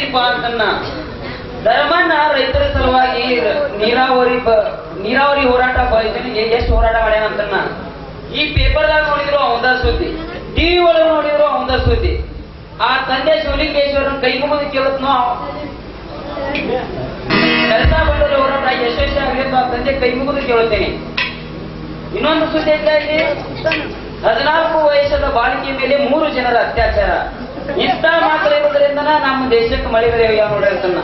ಹೇಳ್ತೀನಿಪ್ಪ ಅಂತನ್ನ ಧರ್ಮನ್ನ ರೈತರ ಸಲುವಾಗಿ ನೀರಾವರಿ ನೀರಾವರಿ ಹೋರಾಟ ಎಷ್ಟು ಹೋರಾಟ ಮಾಡ್ಯಾನ ಅಂತನ್ನ. ಈ ಪೇಪರ್ದಾಗ ನೋಡಿದ್ರು ಅವಂದ ಸುದ್ದಿ. ಟಿವಿ ಒಳಗೆ ನೋಡಿದ್ರು ಅವಂದ ಸುದ್ದಿ. ಆ ತಂದೆ ಶಿವಲಿಂಗೇಶ್ವರನ್ ಕೈ ಮುಗಿದು ಕೇಳತ್ನೋ? ಕೆಲಸ ಬಂದರೆ ಹೋರಾಟ ಯಶಸ್ವಿ ಆಗಲಿ ಅಂತ ಆ ತಂದೆ ಕೈ ಮುಗಿದು ಕೇಳುತ್ತೇನೆ. ಇನ್ನೊಂದು ಸುದ್ದಿ ಹದಿನಾಲ್ಕು ವಯಸ್ಸದ ಬಾಲಿಕೆ ಮೇಲೆ ಮೂರು ಜನರ ಅತ್ಯಾಚಾರ. ಇಂಥ ಮಾತ್ರ ಇರೋದ್ರಿಂದ ನಮ್ಮ ದೇಶಕ್ಕೆ ಮಳೆ ಯಾವ ನೋಡ್ರಿ ಅಂತನ್ನ.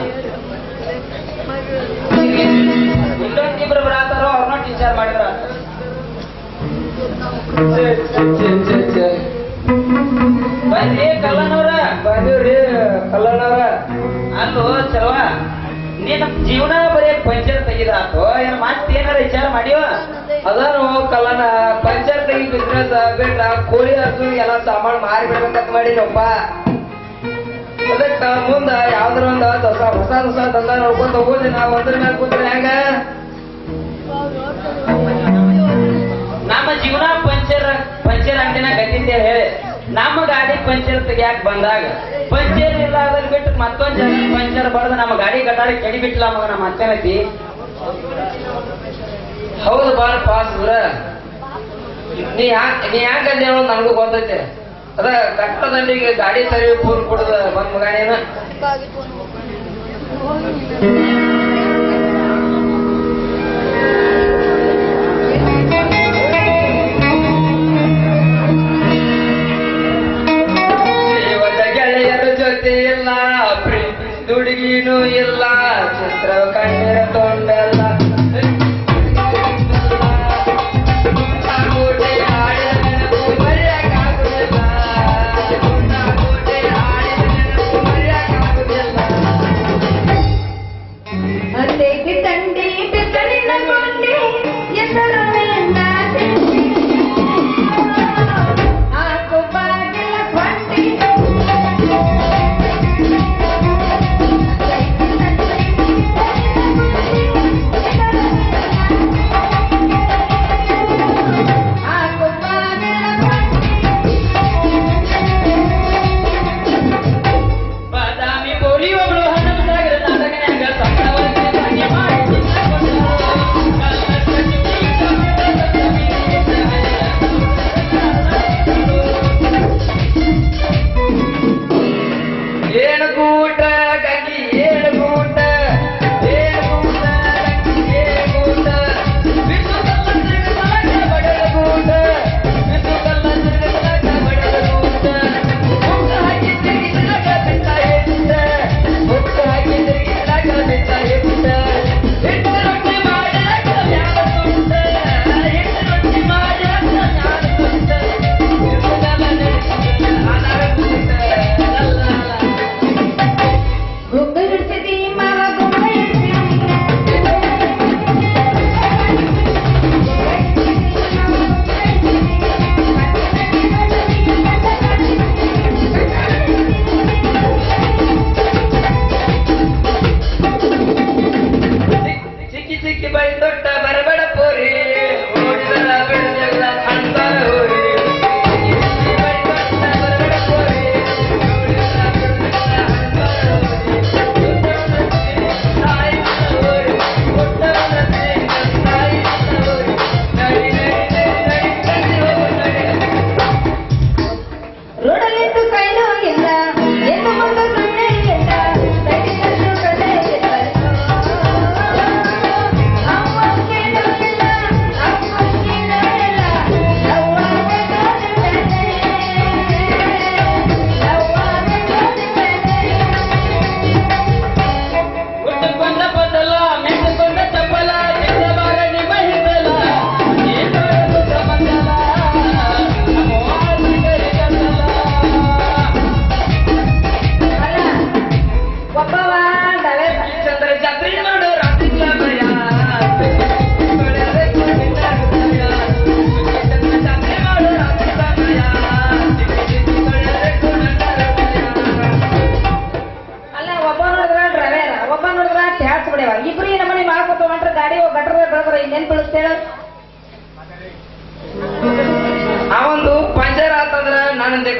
ಇಲ್ಲೊಂದಿಬ್ರು ಬಿಡಾತಾರೋ ಅವ್ರನ್ನ ಟೀಚರ್ ಮಾಡಿದ್ರ ಬನ್ನಿ ಕಲ್ಲನವ್ರ ಬಂದೀವ್ರಿ ಕಲ್ಲಣ್ಣವ್ರ. ಅಲ್ಲೋ ಚಲವ ನೀ ನಮ್ ಜೀವನ ಬರೀ ಪಂಚರ್ ತೆಗಿದಾತು ಏನ್ ಏನಾರ ವಿಚಾರ ಮಾಡಿವ ಅದಾನು ಕಲಾನ ಪಂಚರ್ ಬಿಸ್ನೆಸ್ ಬಿಟ್ಟ ಕೋಳಿ ಹಸು ಎಲ್ಲ ಸಾಮಾನು ಮಾರಿ ಬಿಡ್ಬೇಕಂತ ಮಾಡಿನಪ್ಪ ಅದಕ್ಕ ಮುಂದ ಯಾವ್ದ್ರ ಒಂದ ಹೊಸ ಹೊಸ ಹೊಸ ದಸ ನೋಡ್ಕೊಂತ ಹೋಗೋದಿ ನಾವ್ ಒಂದ್ರ ಮ್ಯಾಲ ಕೂತ್ರೆ ಹೆಂಗ? ನಮ್ಮ ಜೀವನ ಪಂಚರ್ ಪಂಚರ್ ಅಂಗಡಿನ ಗತಿಂತ ಹೇಳಿ. ನಮ್ಮ ಗಾಡಿ ಪಂಚರ್ ತೆಗಿಯಾಕ ಬಂದಾಗ ಪಂಚರ್ ಇಲ್ಲ ಅದನ್ನ ಬಿಟ್ಟು ಮತ್ತೊಂದ್ ಜನ ಪಂಚರ್ ಬರ್ದು ನಮ್ಮ ಗಾಡಿ ಕಟ್ಟಾಡಿ ಕೆಡಿ ಬಿಟ್ಲ ಮಗ ನಮ್ಮ ಅಚ್ಚನತಿ ಹೌದು ಬಾಳ ಪಾಸ್ ಇವ್ರ ನೀ ಯಾಕೆ ನೀ ಯಾಕಂದ್ರೆ ನನಗೂ ಗೊತ್ತೈತೆ. ಅದ ಕಟ್ಟದಂಡಿಗೆ ಗಾಡಿ ಸರಿ ಫೋನ್ ಕೊಡದ ಬಂದ್ ಮಗಾನೇನ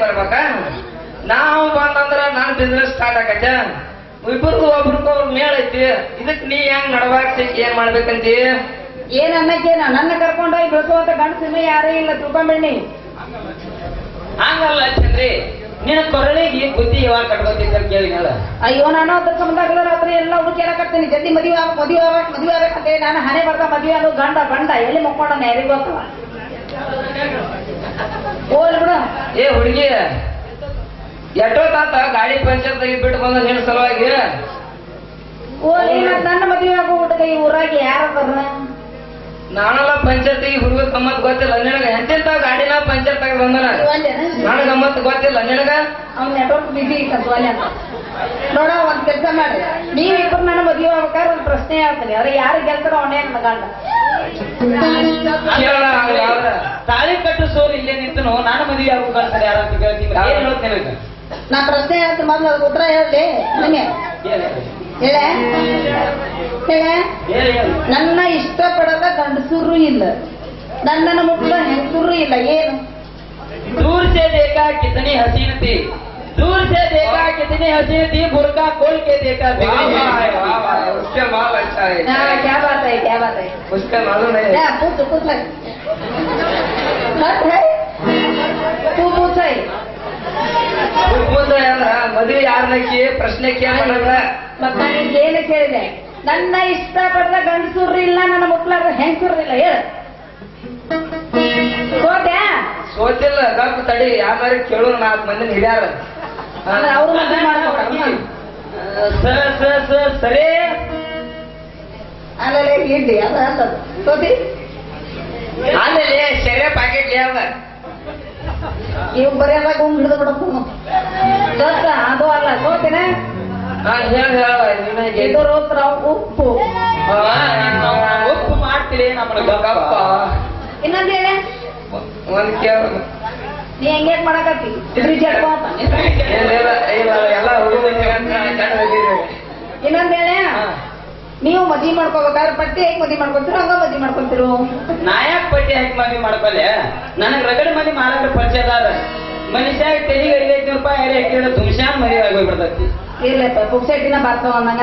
ಬರ್ಬೇಕ ನಾವು ಬಂದಂದ್ರ ನಾನು ಬಿಸ್ನೆಸ್ ಸ್ಟಾರ್ಟ್ ಆಗತ್ತೆ. ಇಬ್ಬರು ಒಬ್ರಿಗೂ ಅವ್ರ ಮೇಳ ಐತಿ. ಇದಕ್ ನೀ ಹೆಂಗ್ ನಡವಾಕ್ ಏನ್ ಮಾಡ್ಬೇಕಂತಿ? ಏನ್ ಅನ್ನಕ್ಕೇನ? ನನ್ನ ಕರ್ಕೊಂಡೋಗಿ ಬೆಳೆಸುವಂತ ಗಂಡಸಿನ ಯಾರೇ ಇಲ್ಲ ತಿಳ್ಕೊಂಬೇಡಿ ಹಂಗಲ್ಲ ಚಂದ್ರಿ. ನಿನ್ನ ಕೊರಳಿಗೆ ಬುದ್ಧಿ ಯಾವಾಗ ಕಟ್ಕೋತಿದ್ದ ಹೇಳ. ಅಯ್ಯೋ ನಾನು ಅದ್ರ ಸಂಬಂಧ ರಾತ್ರಿ ಎಲ್ಲ ಹುಡುಕಿ ಹೇಳಕತ್ತೀನಿ ಜಲ್ದಿ ಮದುವೆ ಆಗ ಮದುವೆ ಆಗ ಮದುವೆ ಆಗಬೇಕಂತೆ ನಾನು ಹಣೆ ಬರ್ತಾ ಮದುವೆ ಆಗೋ ಗಂಡ ಗಂಡ ಎಲ್ಲಿ ಮಕ್ಕೊಂಡ ಯಾರಿಗೂ ಏ ಹುಡುಗಿ ಎಷ್ಟೋ ತಾತ ಗಾಡಿ ಪಂಚರ್ ತೆಗಿದ್ಬಿಟ್ಟು ಬಂದ ನಿನ್ನ ಸಲುವಾಗಿ? ನನ್ನ ಮದುವೆ ಆಗೋ ಹುಡುಗ ಈ ಊರಾಗ ಯಾರ ನಾನೆಲ್ಲ ಪಂಚರ್ ತೆಗಿ ಹುಡುಗ ಗಮ್ಮತ್ ಗೊತ್ತಿಲ್ಲ. ನಿನಗ ಎಂತೆಂತ ಗಾಡಿನ ಪಂಚರ್ ತೆಗೆದು ಬಂದನ ನಾನು? ಗಮ್ಮತ್ ಗೊತ್ತಿಲ್ಲ. ನಿನಗ? ಅವ್ನ ನೆಟ್ವರ್ಕ್ ಬಿಸಿ ಇತ್ತು ಅಲ್ಲಿ ಅಂತ. ನೋಡ ಒಂದ್ ಕೆಲಸ ಮಾಡಿ. ನೀವಿಬ್ರು ನನ್ನ ಮದುವೆ ಆಗ್ಬೇಕಾದ್ರೆ ಒಂದ್ ಪ್ರಶ್ನೆ ಹೇಳ್ತೀನಿ. ಅದ್ರ ಯಾರು ಗೆಲ್ತಾರ ಅವನೇ ನನ್ನ ಗಂಡ. ಕೇಳ ಹಂಗಾದ್ರ ತಾಳಿ ಕಟ್ಟು ಸೋಲ್ ಇಲ್ಲೇ ನಿಂತನು ನಾನು ಮದುವೆ ಆಗ್ಬೇಕು ಅಂತಾರೆ ಯಾರು ಅಂತ ಕೇಳ್ತೀನಿ ಏನ್ ಹೇಳೋದ್ ನಿನಗ ನಾ ಪ್ರಶ್ನೆ ಹೇಳ್ತೀನಿ ಮೊದ್ಲು ಅದಕ್ಕೆ ಉತ್ತರ ಹೇಳಿ ನಿಮಗೆ ಹೇಳ ಹೇಳ ಹೇಳ ಹೇಳಿ ಹೇಳಿ ನನ್ನ ಇಷ್ಟಪಡದ ಗಂಡಸರು ಇಲ್ಲ ನನ್ನನ್ನು ಮುಟ್ಟದ ಹೆಂಗಸರು ಇಲ್ಲ ಏನು दूर से देखा कितनी हसीन थी दूर से देखा कितनी हसीन थी बुरका खोल के देखा वाह, वाह, बिगड़ी वाह, वाह, उसके माल अच्छा है ಹಾ, ಕ್ಯಾ ಬಾತ್ ಹೈ ಕ್ಯಾ ಬಾತ್ ಹೈ उसका मालूम नहीं ಸತ್ ಹೇ? ತೂ ತೂಸೈ ತೂಸೈ ಅಂದ್ರ ಮದುವೆ ಯಾರನ್ನಕ್ಕೆ ಪ್ರಶ್ನೆ ಕೇಳಲ್ಲ ಮತ್ತ ಏನು ಕೇಳಿದೆ? ನನ್ನ ಇಷ್ಟಪಡ್ದ ಗಂಡಸೂರ್ರಿ ಇಲ್ಲ ನನ್ನ ಮಕ್ಕಳ ಹೆಂಗಸೂರ್ರಿಲ್ಲ ಹೇಳು. ಸೋತ್ಯಾ? ಸೋತಿಲ್ಲ ಗಪ್ ತಡಿ ಯಾರು ಕೇಳೋ ನಾಲ್ಕು ಮಂದಿ ಹಿಡ್ಯಾರ. ಅವ್ರು ಸರಿ. ಅಲ್ಲ ಇಲ್ಲಿ ಅದ. ಸೋತಿ? ಪ್ಯಾಕೆಟ್ ಯಾವ? ಇವ್ ಬರೆಯಲ್ಲ ಗುಂಗ್ ಹಿಡಿದು ಬಿಡಪ್ಪ ಸತ್ತ ಅದು ಅಲ್ಲ ಸೋತಿನ? ಹಾ ಹೇಳ ಹೇಳ ನಿನಗೆ. ಇದು ರೋತ್ರ ಉಪ್ಪು. ಒಪ್ಪು ಮಾಡ್ತೀರಿ ಗಪ್ಪ ಗಪ್ಪ ಇನ್ನೊಂದ್ ಹೇಳ. ಒಂದ್ ಕೇಳ. ನೀ ಹೆಂಗೇನ್ ಮಾಡಕತ್ತಿ? ಎಲ್ಲ ಹುಡುಗರು ಅಂತ ಕಂಡು ಹೋಗಿದ್ದೀವಿ ಇನ್ನೊಂದ್ ಹೇಳ ನೀವು ಮದ್ವಿ ಮಾಡ್ಕೋಬೇಕಾದ್ರೆ ಪಟ್ಟಿ ಹೇಗೆ ಮದ್ವಿ ಮಾಡ್ಕೊಂತೀರೋ? ಹಂಗ ಮದ್ವಿ ಮಾಡ್ಕೊಂತೀರೋ? ಯಾಕೆ ಪಟ್ಟಿ ಹಾಕಿ ಮದ್ವಿ ಮಾಡ್ಕೊಲ್ಲ ನನಗ್ ರಗಡ ಮಂದಿ ಮಾರಾಟ ಪರಿಚಯ ಅದಾರ ಮನುಷ್ಯ ತೆಲಿಗೆ ಐದೈದು ರೂಪಾಯಿ ಯಾರೇ ಹಾಕಿದ್ರೆ ದುಮ್ಶಾನ್ ಮದುವೆ ಆಗೋಗ್ಬಿಡ್ತೈತಿ. ಇರ್ಲಪ್ಪ ಪುಕ್ಸೆಟ್ಟಿನ ಬರ್ತಾವ ಅನ್ನಂಗ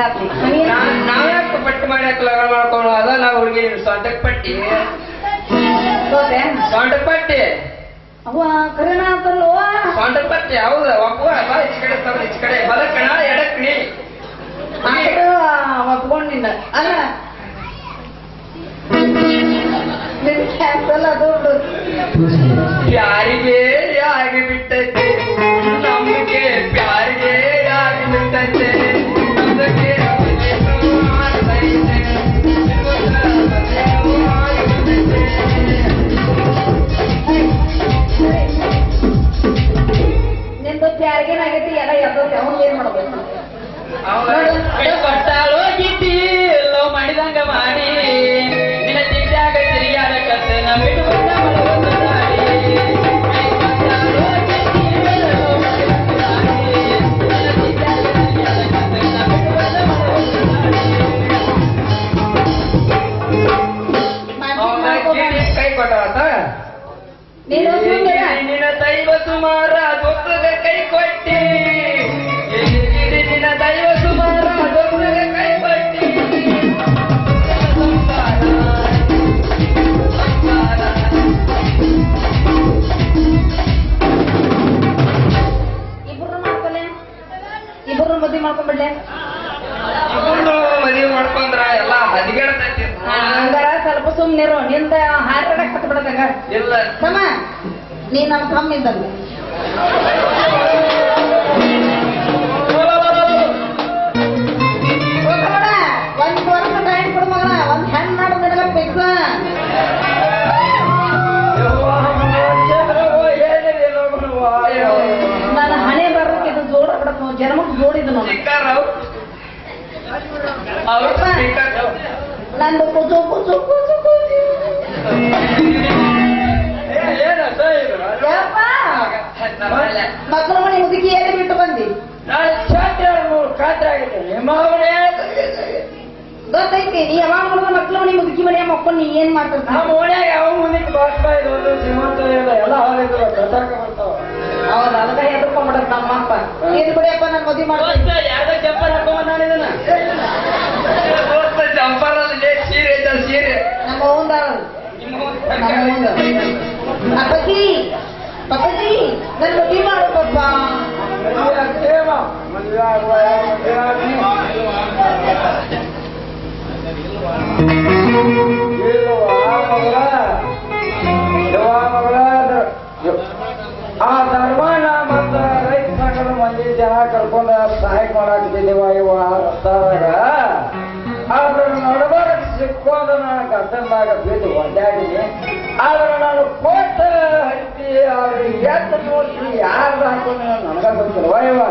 ನಾವ್- ಯಾಕೆ ಪಟ್ಟಿ ಮಾಡಿ ಲಗ್ನ ಮಾಡ್ಕೊಂಡು ಅದ ನಾವು ಹುಡುಗಿ ಸೊಂಟಕ್ ಪಟ್ಟಿ. ಸೊಂಟಕ್ ಪಟ್ಟಿ. ಅವ್ವ ಕರೆನ ಅಂತಲ್ವ ಸೊಂಟಕ್ ಪಟ್ಟಿ ಹೌದ. ಬಾ ಈಚ ಕಡೆ ಈಚ ಕಡೆ. ಬಲಕ್ಕಣ ಎಡಕ್ನಿ ಆದ್ರೂ ಒಪ್ಕೊಂಡಿಲ್ಲ ಅಲ್ಲ ನಿನ್ ಕ್ಯಾನ್ಸಲ್ ಅದು ಪ್ಯಾರಿಗೆ ನೀನು ಸುಮಾರ ಗೊತ್ತದ ಕೈ ಕೊಟ್ಟಿ. ಇಲ್ಲ. ನೀ ನನ್ನ ಕಮ್ಮಿ ಇದ್ದಂಗ. ಒಂದ್ ವರ್ಷ ಟೈಮ್ ಕೊಡು ಮಗನ ಒಂದ್ ಹೆಣ್ ಮಾಡು ನಿನಗ ಫಿಕ್ಸ್ ನನ್ನ ಹಣೆ ಇದು ಜೋಡ ಜನ್ಮಕ್ಕೆ ನಂದು ಕುಸು ಕುಸು. ಮಕ್ಕಳ ಮನೆ ಮುದುಕಿ ಎಲ್ಲಿ ಬಿಟ್ಟು ಬಂದಿ? ಗೊತ್ತೈತಿ ನೀ ಯಾವಾಗ ನೋಡಿದ ಮಕ್ಕಳ ಮನೆ ಮುದುಕಿ ಮನೆ ಮಕ್ಕಳು ನೀ ಏನ್ ಮಾಡ್ತಿರ್ತ? ಹೌದು ಅದಕ್ಕ ಹೆದರ್ಕೊಂಡ್ಬಿಡತ್ ನಮ್ಮಪ್ಪ ಏನ್ ಬಿಡಿಯಪ್ಪ ನಾನು ಮದ್ವಿ ಮಾಡ್ತೀನಿ. ದೋಸ್ತ, ಯಾರ್ದೋ ಚಪ್ಪಲ್ ಹಾಕೊಂಬಂದ ಮಾಡಿದನ ದೋಸ್ತ ಜಂಪರ್ ಅಲ್ಲಿ ಸೀರೆ ಐತ ಸೀರೆ. ನಮ್ಮ ನಮ್ಮ ಪಪ್ಪಾಜಿ ನನ್ ಮದ್ವಿ ಮಾಡು ಪಪ್ಪ ಆ ಧರ್ಮನ ಮತ್ತ ರೈತ ಸಂಘದ ಮಂದಿ ಜನ ಕರ್ಕೊಂಡ ಸಹಾಯ ಮಾಡಾಕತ್ತಿದ್ದೀವ ಇವ ರಸ್ತಾದಾಗ ಆದ್ರ ನಡಬಾರ ಸಿಕ್ಕೋದ ನಾನು ಆದ್ರ ನಾನು ಅವ್ರಿಗೆ ಎತ್ತು ನೋಡ್ತಿ ಯಾರ್ದು ಹಾಕೊಂಡು ನನಗ ಗೊತ್ತಿಲ್ವ ಇವ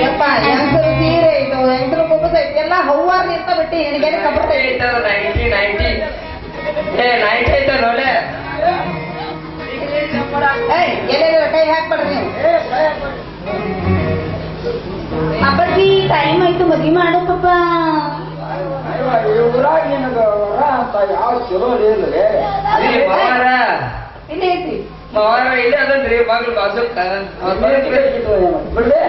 ಯಪ್ಪ ಹೆಂಗಸರು ಸೀರೆ ಐತು ಹೆಂಗಸರು ಕುಬ್ಬಸ ಐತಿ ಎಲ್ಲ ಹವ್ವಾರ್ ನಿಂತ ಬಿಟ್ಟು ನಿನಗೇನು ಕಬಡ್ಡಿ ಐತಿ ಐತದ ನೈಂಟಿ ನೈಂಟಿ ಏ ನೈಂಟಿ ಐತ ನೋಲೆ ಏಯ್ ಎಲ್ಲೆಲ್ಲ ಕೈ ಹಾಕ್ಬೇಡ್ರಿ ನೀವು. ಅಪ್ಪಾಜಿ ಟೈಮ್ ಆಯ್ತು ಮದ್ವಿ ಮಾಡು ಪಾಪ ಇವ ಈ ಊರಾಗ ನಿನಗ ವರ ಅಂತ ಯಾವ ಚಲೋ ಇಲ್ರಿ ಇಲ್ಲಿ ಮವಾರ ಇಲ್ಲಿ ಐತಿ ಮವಾರ ಇಲ್ಲಿ ಅದನ್ರಿ ಮಗ್ಳು ಬಾಜುಕ್ಕ ಬಿಡ್ರಿ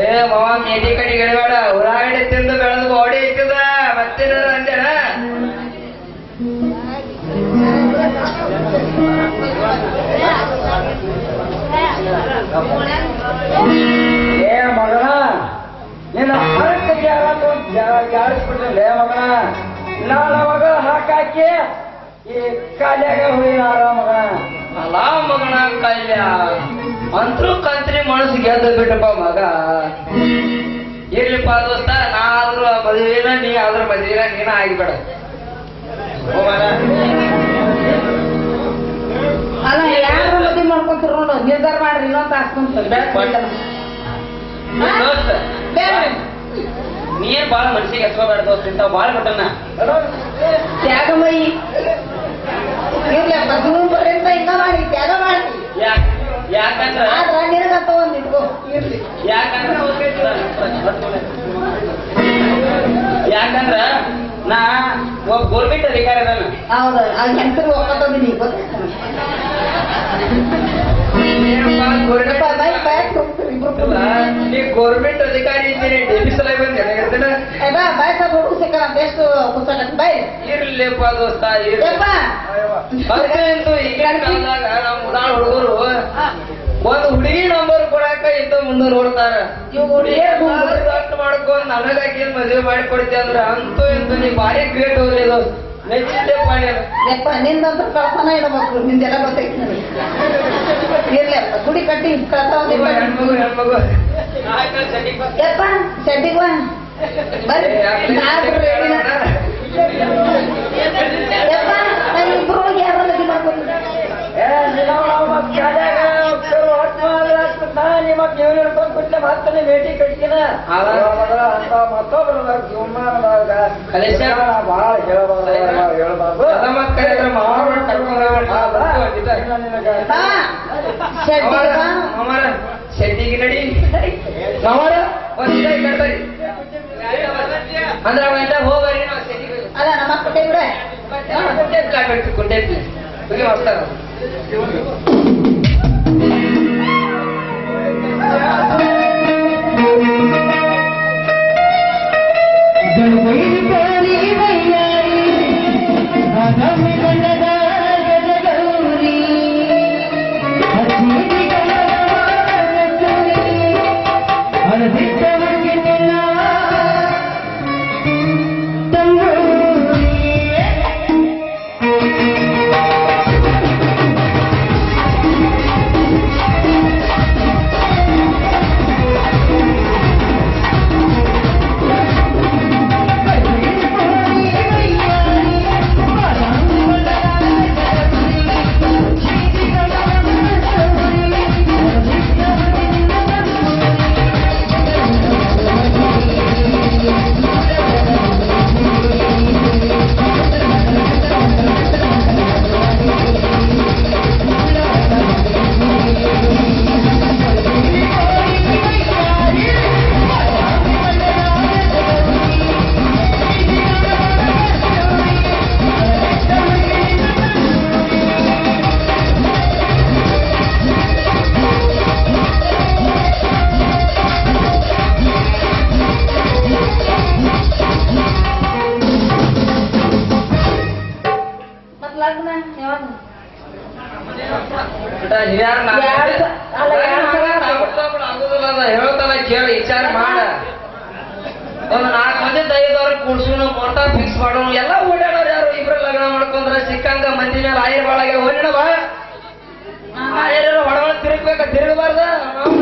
ಏ ಮಾವ ಮೇಟಿ ಕಡಿ ಗಿಡಬೇಡ ಉಳ್ಳಾಗಡ್ಡಿ ತಿಂದು ಬೆಳೆದು ಬಾಡಿ ಐತದ ಮತ್ತೇನ ಅಂಜನ ಏ ಮಗನ ನಿನ್ನ ಹರಕ್ಕೆ ಜಾರಿಸ್ಬಿಟ್ಟಿಲ್ಲ ಮಗನ ನಾನು ಮಗ ಹಾಕಾಕಿ ಈ ಕಾಲ್ಯಾಗ ಹೋಗಿನಾರ ಮಗನ. ಅಲಾ ಮಗನ ಕಾಲ್ಯ ಮಂತ್ರು ಕಂತ್ರಿ ಮನಸ್ಸು ಗೆದ್ದು ಬಿಟ್ಟಪ್ಪ ಮಗ. ಇರ್ಲಿಪ್ಪ ದೋಸ್ತ ನಾ ಆದ್ರೂ ಮದುವೆನ ನೀ ಆದ್ರ ಮದುವೆನ ನೀನ ಆಗಿಬೇಡ. ಅಲ್ಲ ಯಾರು ಮದುವೆ ಮಾಡ್ಕೊಂತಾರ ನೋಡು ನಿರ್ಧಾರ ಮಾಡ್ರಿ ಇನ್ನೊಂದು ತಾಸ್ಕೊಂತ ದೋಸ್ತ ನೀನ್ ಬಾಳ ಮನ್ಸಿಗೆ ಹೆಸರು ದೋಸ್ತ ತಿಂತಾವ ಬಾಳ ಕೊಟ್ಟನ ತ್ಯಾಗಮಯಿ. ಯಾಕಂದ್ರ? ಯಾಕಂದ್ರ ಯಾಕಂದ್ರ ನಾ ಒಬ್ಬ ಗೋರ್ಮೆಂಟ್ ಅಧಿಕಾರಿ ಅದಾನ. ಹೌದು ಹೆಂಗಸರು ಒಪ್ಪತ್ತಂದಿನಿ ಗೊತ್ತಾಯ್ತಾ ನೀ ಗೋರ್ಮೆಂಟ್ ಅಧಿಕಾರಿ ಇದ್ದೀನಿ. ಸಲ ಬಾಯ್ ಸಾಬ್ ಹುಡುಗ ಸಿಕ್ಕ ಎಷ್ಟು ಪುಸ್ತಕ ಬೈ ಇರ್ಲಿಪ್ಪ ದೋಸ್ತ ಇರ್ಲಿ. ಯಪ್ಪ. ಅಂತೂ ಈಗಿನ ಕಾಲದಾಗ ನಮ್ಮ ಉದಾಹರಣೆ ಹುಡುಗರು. ಒಂದು ಹುಡುಗಿ ನಂಬರ್ ಕೊಡಾಕ ಇದ್ದ ಮುಂದೆ ನೋಡ್ತಾರ. ಮಾಡ್ಕೊಂಡ್ ನನಗಾಕಿ ಮದುವೆ ಮಾಡಿ ಕೊಡ್ತೀಯ ಅಂದ್ರ ಅಂತೂ ಇಂತೂ ನೀ ಭಾರಿ ಗ್ರೇಟ್ ಹೋಗ್ಲಿ ದೋಸ್ತ ಯಪ್ಪ ನಿಂದಂತ ಕಳ್ತನ ಇಡಬೇಕು ನಿಂದೆಲ್ಲ ಗೊತ್ತೈತಿ ಇರ್ಲಪ್ಪ ಗುಡಿ ಕಟ್ಟಿ ಕಳ್ತ ಒಂದ್ ಇವ ಇಪ್ಪತ್ತು ಹೆಣ್ಮಗು. ಹೆಣ್ಮಗು ಯಪ್ಪ ಶೆಡ್ಡಿಗ್ ಬರ್ರಿ ಯಪ್ಪ ನಾನು ಇಬ್ರು ಯಾರು ಮಾಡ್ಕೊಂಡು ಏ ನಿನ್ನ ಮತ್ತ್ ಕಾಲ್ಯಾಗ ಕರು ಹೊಟ್ಟ್ ಮಾಡಿದ್ರೆ ಆಗ್ತದ ನಿಮ್ಮ ಜೀವನ ಹಿಡ್ಕೊಂಡ್ ಬಿಟ್ಟೆ ಮತ್ತೆ ಭೇಟಿ ಕಟ್ಟಿನ ಅಂತ ಮತ್ತೊಬ್ಬರ ಜೀವಮಾನದಾಗ. ಭಾಳ ಹೇಳ್ಬಾರ್ದು ಹೇಳ್ಬಾರ್ದು. ಶೆಟ್ಟಿಗೆ ನಡಿ. ಮಾಮಾರ ಒಂದ್ ಬರ್ರಿ. ಅಂದ್ರ ಅವೆಲ್ಲ ಹೋಗ್ತೀವಿ. ಅಲ್ಲ ನಮ್ಮ ಕೊಟ್ಟೆ ಬಿಡ ಆಗ್ಬೇಕು ಕುಂಟೆಪ್ಲೆ ಹೋಗಿ. ಹೊಸ್ತಾರ Obrigado. ವಿಚಾರ ಮಾಡ. ಒಂದು ನಾಲ್ಕು ಮಂದಿ ದೈದವ್ರ ಕೂಡ್ಸೋನು ಮೊಟ್ಟ ಫಿಕ್ಸ್ ಮಾಡೋನು. ಎಲ್ಲ ಓಡಾಡೋರು ಯಾರು? ಇಬ್ರು ಲಗ್ನ ಮಾಡ್ಕೊಂಡ್ರ ಸಿಕ್ಕಂಗ ಮಂದಿ ಮೇಲೆ ಆಯರ್ ಬಾಳಾಗ ಓಡಿಡವ ಆಯರ್ ಹೊಡವಳ ತಿರುಗ್ಬೇಕ, ತಿರುಗಬಾರ್ದ? ನಾವು